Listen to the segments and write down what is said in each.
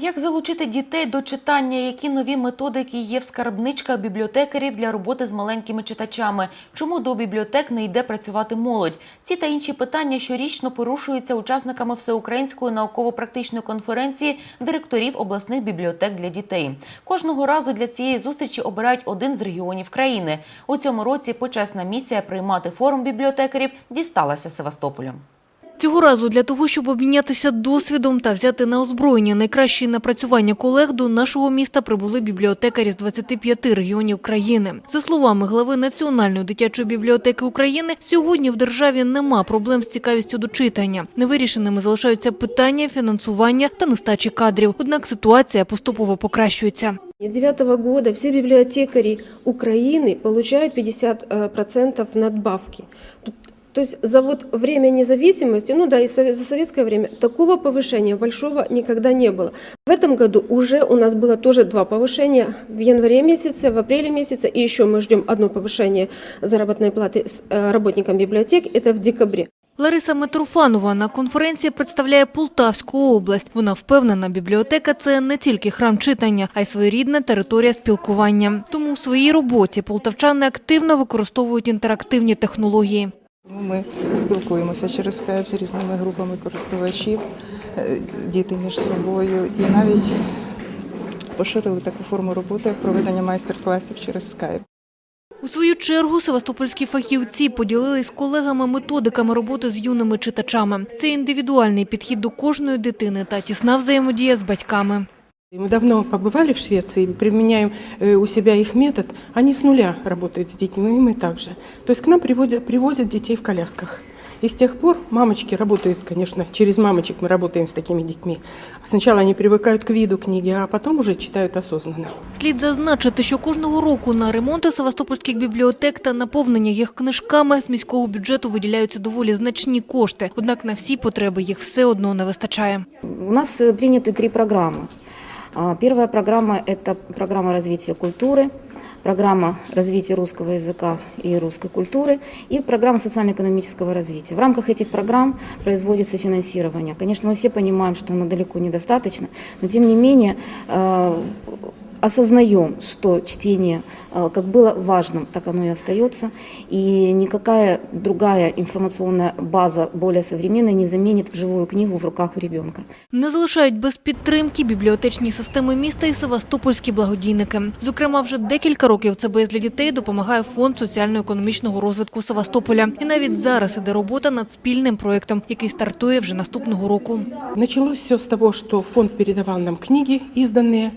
Як залучити дітей до читання? Які нові методики є в скарбничках бібліотекарів для роботи з маленькими читачами? Чому до бібліотек не йде працювати молодь? Ці та інші питання щорічно порушуються учасниками всеукраїнської науково-практичної конференції директорів обласних бібліотек для дітей. Кожного разу для цієї зустрічі обирають один з регіонів країни. У цьому році почесна місія приймати форум бібліотекарів дісталася Севастополю. Цього разу для того, щоб обмінятися досвідом та взяти на озброєння найкращі напрацювання колег, до нашого міста прибули бібліотекарі з 25 регіонів країни. За словами глави Національної дитячої бібліотеки України, сьогодні в державі нема проблем з цікавістю до читання. Невирішеними залишаються питання фінансування та нестачі кадрів. Однак ситуація поступово покращується. С 2009 года все библиотекари Украины получают 50% надбавки. Т- То есть за вот время независимости, ну да, и сове- за советское время, такого повышения большого никогда не было. В этом году уже у нас было тоже два повышения в январе месяце, в апреле месяце, и еще мы ждем одно повышение заработной платы с, э, работникам библиотек, это в декабре. Лариса Митрофанова на конференції представляє Полтавську область. Вона впевнена, бібліотека – це не тільки храм читання, а й своєрідна територія спілкування. Тому у своїй роботі полтавчани активно використовують інтерактивні технології. Ну, Ми спілкуємося через скайп з різними групами користувачів, е, діти між собою і навіть поширили таку форму роботи, як проведення майстер-класів через скайп. У свою чергу севастопольські фахівці поділились з колегами методиками роботи з юними читачами. Це індивідуальний підхід до кожної дитини та тісна взаємодія з батьками. И Мы давно побывали в Швеции, применяем э, у себя их метод. Они с нуля работают с детьми, и мы также. То есть к нам приводят, привозят детей в колясках. И с тех пор мамочки работают, конечно, через мамочек мы работаем с такими детьми. Сначала они привыкают к виду книги, а потом уже читают осознанно. Слід зазначити, що кожного року на ремонти севастопольських бібліотек та наповнення їх книжками з міського бюджету виділяються доволі значні кошти. Однак на всі потреби їх все одно не вистачає. У нас э, приняты три программы. А, Первая программа – это программа развития культуры, программа развития русского языка и русской культуры и программа социально-экономического развития. В рамках этих программ производится финансирование. Конечно, мы все понимаем, что оно далеко недостаточно, но тем не менее э, осознаем, что чтение э, как было важным, так оно и остается, и никакая другая информационная база более современная не заменит живую книгу в руках у ребенка. Не залишають без підтримки бібліотечні системи міста і севастопольські благодійники. Зокрема, вже декілька років ЦБС для дітей допомагає фонд соціально-економічного розвитку Севастополя. І навіть зараз іде робота над спільним проєктом, який стартує вже наступного року. Началось все с того, что фонд передавал нам книги, изданные э,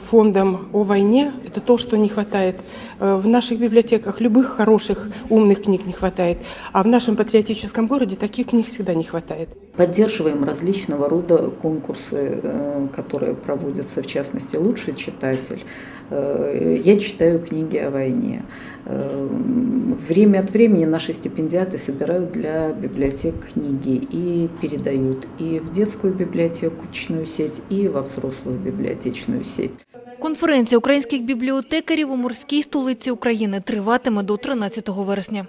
фондом о войне. Это то, что не хватает. Э, В наших библиотеках любых хороших, умных книг не хватает. А в нашем патриотическом городе таких книг всегда не хватает. Поддерживаем различного рода конкурсы, э, которые проводятся, в частности, «Лучший читатель». Э, Я читаю книги о войне. Время от времени наши стипендиаты собирают для библиотек книги и передают и в детскую библиотекучную сеть, и во взрослую библиотечную сеть. Конференція українських бібліотекарів у морській столиці України триватиме до 13 вересня.